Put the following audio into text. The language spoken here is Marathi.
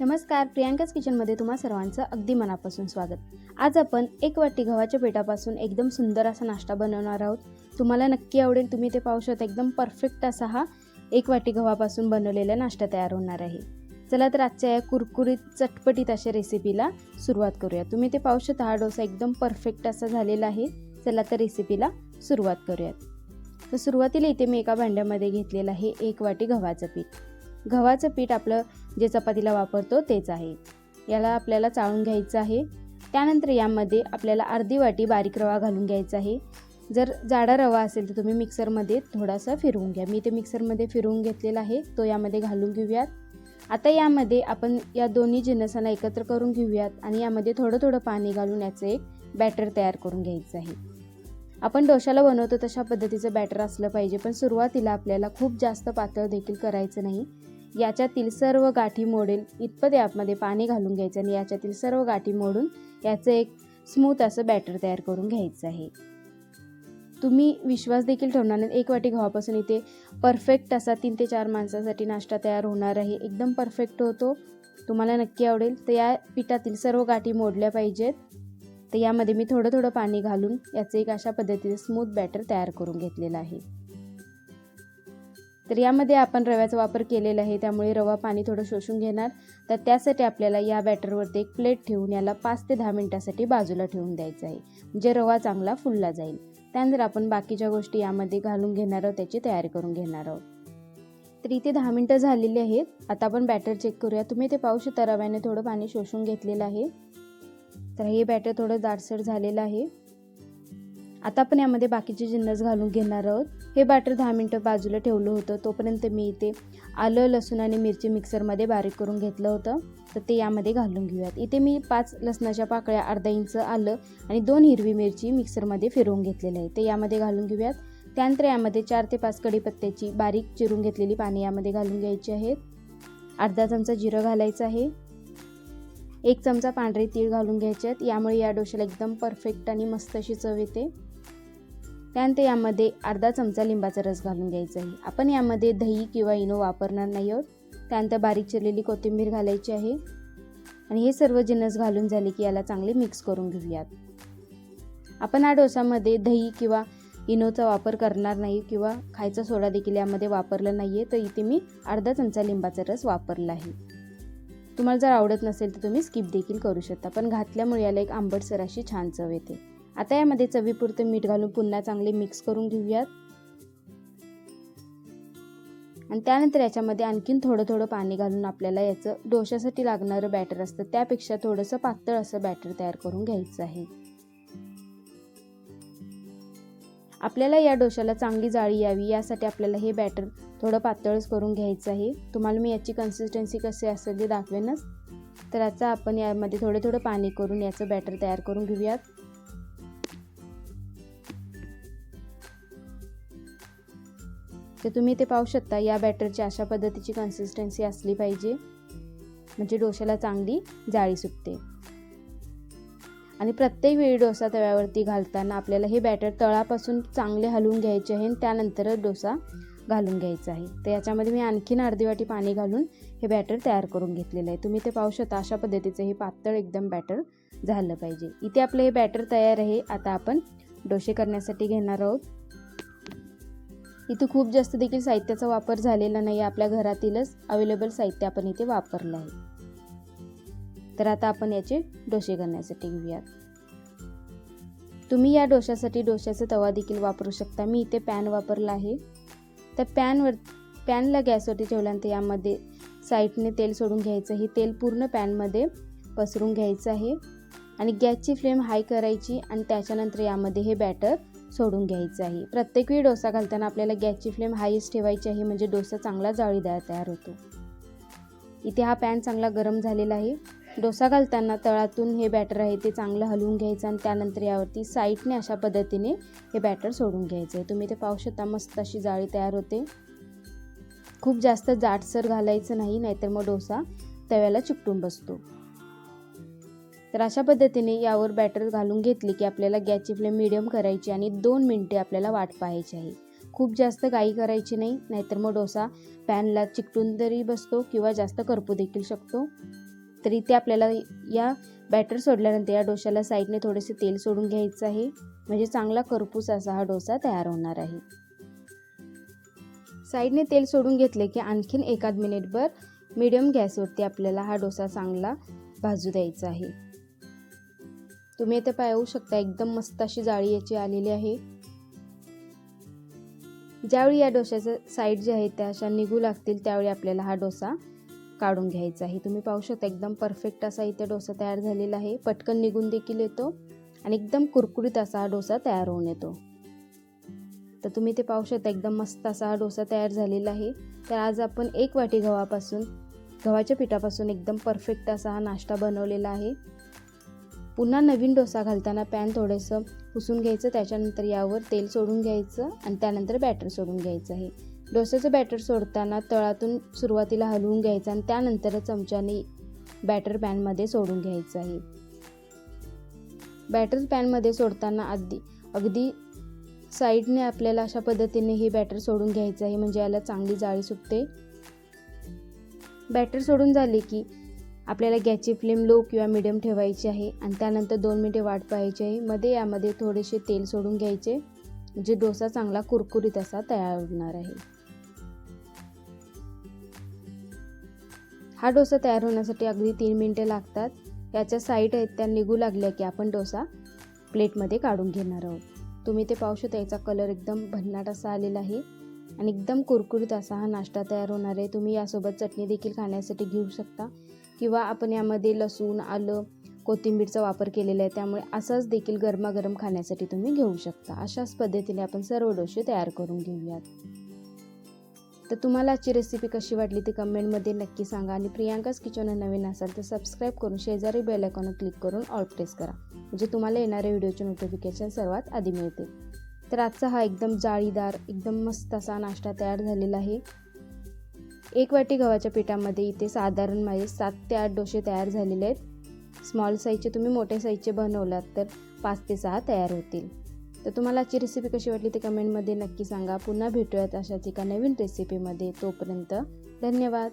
नमस्कार प्रियांकाच किचनमध्ये तुम्हा सर्वांचं अगदी मनापासून स्वागत. आज आपण एक वाटी गव्हाच्या पिठापासून एकदम सुंदर असा नाश्ता बनवणार आहोत. तुम्हाला नक्की आवडेल तुम्ही ते पाहू शकता. एकदम परफेक्ट असा हा एक वाटी गव्हापासून बनवलेला नाश्ता तयार होणार आहे. चला तर आजच्या या कुरकुरीत चटपटीत अशा रेसिपीला सुरुवात करूया. तुम्ही ते पाहू शकता हा डोसा एकदम परफेक्ट असा झालेला आहे. चला तर रेसिपीला सुरुवात करूयात. तर सुरुवातीला इथे मी एका भांड्यामध्ये घेतलेलं आहे एक वाटी गव्हाचं पीठ. गव्हाचं पीठ आपलं जे चपातीला वापरतो तेच आहे. याला आपल्याला चाळून घ्यायचं आहे. त्यानंतर यामध्ये आपल्याला अर्धी वाटी बारीक रवा घालून घ्यायचा आहे. जर जाडा रवा असेल तर तुम्ही मिक्सरमध्ये थोडासा फिरवून घ्या. मी ते मिक्सरमध्ये फिरवून घेतलेला आहे. तो यामध्ये घालून घेऊयात. आता यामध्ये आपण या दोन्ही जिन्नसांना एकत्र करून घेऊयात आणि यामध्ये थोडं थोडं पाणी घालून याचं एक बॅटर तयार करून घ्यायचं आहे. आपण डोशाला बनवतो तशा पद्धतीचं बॅटर असलं पाहिजे पण सुरुवातीला आपल्याला खूप जास्त पातळ देखील करायचं नाही. याच्यातील सर्व गाठी मोडेल इतपत यामध्ये पाणी घालून घ्यायचं आणि याच्यातील सर्व गाठी मोडून याचं एक स्मूथ असं बॅटर तयार करून घ्यायचं आहे. तुम्ही विश्वास देखील ठेवणार नाही. एक वाटी गव्हापासून इथे परफेक्ट असा तीन ते चार माणसासाठी नाश्ता तयार होणार आहे. एकदम परफेक्ट होतो. तुम्हाला नक्की आवडेल. तर या पिठातील सर्व गाठी मोडल्या पाहिजेत. तर यामध्ये मी थोडं थोडं पाणी घालून याचं एक अशा पद्धतीने स्मूथ बॅटर तयार करून घेतलेलं आहे. तर यामध्ये आपण रव्याचा वापर केलेला आहे त्यामुळे रवा पाणी थोडं शोषून घेणार. तर त्यासाठी आपल्याला या बॅटरवरती एक प्लेट ठेवून याला पाच ते दहा मिनटासाठी बाजूला ठेवून द्यायचं आहे म्हणजे रवा चांगला फुलला जाईल. त्यानंतर आपण बाकीच्या गोष्टी यामध्ये घालून घेणार आहोत त्याची तयारी करून घेणार आहोत. तर इथे दहा मिनटं झालेली आहेत. आता आपण बॅटर चेक करूया. तुम्ही ते पाहू शकता रव्याने थोडं पाणी शोषून घेतलेलं आहे. तर हे बॅटर थोडं जाडसर झालेलं आहे. आता आपण यामध्ये बाकीचे जिन्नस घालून घेणार आहोत. हे बॅटर दहा मिनटं बाजूला ठेवलं होतं. तोपर्यंत मी इथे आलं लसूण आणि मिरची मिक्सरमध्ये बारीक करून घेतलं होतं. तर ते यामध्ये घालून घेऊयात. इथे मी पाच लसणाच्या पाकळ्या अर्धा इंच आलं आणि दोन हिरवी मिरची मिक्सरमध्ये फिरवून घेतलेलं आहे ते यामध्ये घालून घेऊयात. त्यानंतर यामध्ये चार ते पाच कढीपत्त्याची बारीक चिरून घेतलेली पाने यामध्ये घालून घ्यायची आहेत. अर्धा चमचा जिरं घालायचं आहे. एक चमचा पांढरे तीळ घालून घ्यायचे आहेत. यामुळे या डोश्याला एकदम परफेक्ट आणि मस्त अशी चव येते. त्यानंतर यामध्ये अर्धा चमचा लिंबाचा रस घालून घ्यायचा आहे. आपण यामध्ये दही किंवा इनो वापरणार नाही आहोत. त्यानंतर बारीक चिरलेली कोथिंबीर घालायची आहे. आणि हे सर्व जिन्नस घालून झाले की याला चांगले मिक्स करून घेऊयात. आपण हा डोसामध्ये दही किंवा इनोचा वापर करणार नाही किंवा खायचा सोडा देखील यामध्ये वापरला नाही आहे तर इथे मी अर्धा चमचा लिंबाचा रस वापरला आहे. तुम्हाला जर आवडत नसेल तर तुम्ही स्किप देखील करू शकता. पण घातल्यामुळे याला एक आंबटसर अशी छान चव येते. आता यामध्ये चवीपुरतं मीठ घालून पुन्हा चांगले मिक्स करून घेऊयात. आणि त्यानंतर याच्यामध्ये आणखीन थोडं थोडं पाणी घालून आपल्याला याचं डोशासाठी लागणारं बॅटर असतं त्यापेक्षा थोडंसं पातळ असं बॅटर तयार करून घ्यायचं आहे. आपल्याला या डोशाला चांगली जाळी यावी यासाठी आपल्याला हे बॅटर थोडं पातळच करून घ्यायचं आहे. तुम्हाला मी याची कन्सिस्टन्सी कसे असेल ते दाखवेनच. तर याचा आपण यामध्ये थोडं थोडं पाणी करून याचं बॅटर तयार करून घेऊयात. तर तुम्ही ते पाहू शकता या बॅटरची अशा पद्धतीची कन्सिस्टन्सी असली पाहिजे. म्हणजे डोशाला चांगली जाळी सुटते. आणि प्रत्येक वेळी डोसा तव्यावरती घालताना आपल्याला हे बॅटर तळापासून चांगले हलवून घ्यायचे आहे आणि त्यानंतरच डोसा घालून घ्यायचा आहे. तर याच्यामध्ये मी आणखीन अर्धी वाटी पाणी घालून हे बॅटर तयार करून घेतलेलं आहे. तुम्ही ते पाहू शकता अशा पद्धतीचं हे पातळ एकदम बॅटर झालं पाहिजे. इथे आपलं हे बॅटर तयार आहे. आता आपण डोसे करण्यासाठी घेणार आहोत. इथे खूप जास्त देखील साहित्याचा वापर झालेला नाही आपल्या घरातीलच अवेलेबल साहित्य आपण इथे वापरलं आहे. तर आता आपण याचे डोसे करण्यासाठी घेऊयात. तुम्ही या डोशासाठी डोशाचा तवा देखील वापरू शकता. मी इथे पॅन वापरला आहे. तर पॅनवर पॅनला गॅसवरती ठेवल्यानंतर यामध्ये साईडने तेल सोडून घ्यायचं हे तेल पूर्ण पॅनमध्ये पसरून घ्यायचं आहे. आणि गॅसची फ्लेम हाय करायची आणि त्याच्यानंतर यामध्ये हे बॅटर सोडून घ्यायचं आहे. प्रत्येक वेळी डोसा घालताना आपल्याला गॅसची फ्लेम हायच ठेवायची आहे म्हणजे डोसा चांगला जाळीदार तयार होतो. इथे हा पॅन चांगला गरम झालेला आहे. डोसा घालताना तळातून हे बॅटर आहे ते चांगलं हलवून घ्यायचं आणि त्यानंतर यावरती साईडने अशा पद्धतीने हे बॅटर सोडून घ्यायचं आहे. तुम्ही ते पाहू शकता मस्त अशी जाळी तयार होते. खूप जास्त जाडसर घालायचं नाही नाहीतर मग डोसा तव्याला चिकटून बसतो. तर अशा पद्धतीने यावर बॅटर घालून घेतली की आपल्याला गॅसची फ्लेम मिडियम करायची आणि दोन मिनटे आपल्याला वाट पाहायची आहे. खूप जास्त गाई करायची नाही नाहीतर मग डोसा पॅनला चिकटून तरी बसतो किंवा जास्त करपू देखील शकतो. तरी ते आपल्याला या बॅटर सोडल्यानंतर या डोशाला साईडने थोडेसे तेल सोडून घ्यायचं आहे. म्हणजे चांगला करपूस असा हा डोसा तयार होणार आहे. साईडने तेल सोडून घेतले की आणखीन एकाद मिनिटभर मिडियम गॅसवरती आपल्याला हा डोसा चांगला भाजू द्यायचा आहे. तुम्ही इथे पाहू शकता एकदम मस्त अशी जाळी याची आलेली आहे. ज्यावेळी या डोशाचं साईड जे आहे त्या अशा निघू लागतील त्यावेळी आपल्याला हा डोसा काढून घ्यायचा आहे. तुम्ही पाहू शकता एकदम परफेक्ट असा इथे डोसा तयार झालेला आहे. पटकन निघून देखील येतो आणि एकदम कुरकुरीत असा हा डोसा तयार होऊन येतो. तर तुम्ही ते पाहू शकता एकदम मस्त असा हा डोसा तयार झालेला आहे. तर आज आपण एक वाटी गव्हापासून गव्हाच्या पिठापासून एकदम परफेक्ट असा हा नाश्ता बनवलेला आहे. पुन्हा नवीन डोसा घालताना पॅन थोडंसं पुसून घ्यायचं त्याच्यानंतर यावर तेल सोडून घ्यायचं आणि त्यानंतर बॅटर सोडून घ्यायचं आहे. डोस्याचं बॅटर सोडताना तळातून सुरुवातीला हलवून घ्यायचं आणि त्यानंतर चमच्याने बॅटर पॅनमध्ये सोडून घ्यायचं आहे. बॅटर पॅनमध्ये सोडताना अगदी अगदी साईडने आपल्याला अशा पद्धतीने हे बॅटर सोडून घ्यायचं आहे म्हणजे याला चांगली जाळी सुटते. बॅटर सोडून झाले की आपल्याला गॅसची फ्लेम लो किंवा मिडियम ठेवायची आहे. आणि त्यानंतर दोन मिनिटे वाट पाहायची आहे. मध्ये यामध्ये थोडेसे तेल सोडून घ्यायचे. म्हणजे डोसा चांगला कुरकुरीत असा तयार होणार आहे. हा डोसा तयार होण्यासाठी अगदी तीन मिनटे लागतात. याच्या साईड आहेत त्या निघू लागल्या की आपण डोसा प्लेटमध्ये काढून घेणार आहोत. तुम्ही ते पाहू शकता याचा कलर एकदम भन्नाट असा आलेला आहे. आणि एकदम कुरकुरीत असा हा नाश्ता तयार होणार आहे. तुम्ही यासोबत चटणी देखील खाण्यासाठी घेऊ शकता. किंवा आपण यामध्ये लसूण आलं कोथिंबीरचा वापर केलेला आहे त्यामुळे असाच देखील गरमागरम खाण्यासाठी तुम्ही घेऊ शकता. अशाच पद्धतीने आपण सर्व डोसे तयार करून घेऊयात. तर तुम्हाला आजची रेसिपी कशी वाटली ती कमेंटमध्ये नक्की सांगा आणि प्रियांकाच किचन नवीन असाल तर सबस्क्राईब करून शेजारी बेल आयकॉन क्लिक करून ऑल प्रेस करा म्हणजे तुम्हाला येणाऱ्या व्हिडिओचे नोटिफिकेशन सर्वात आधी मिळते तर आजचा हा एकदम जाळीदार एकदम मस्त असा नाश्ता तयार झालेला आहे. एक वाटी गव्हाच्या पिठामध्ये इथे साधारण माझे सात ते आठ डोसे तयार झालेले आहेत. स्मॉल साईजचे तुम्ही मोठ्या साईजचे बनवलात तर पाच ते सहा तयार होतील. तर तुम्हाला आजची रेसिपी कशी वाटली ते कमेंटमध्ये नक्की सांगा. पुन्हा भेटूयात अशाच एका नवीन रेसिपीमध्ये तोपर्यंत धन्यवाद.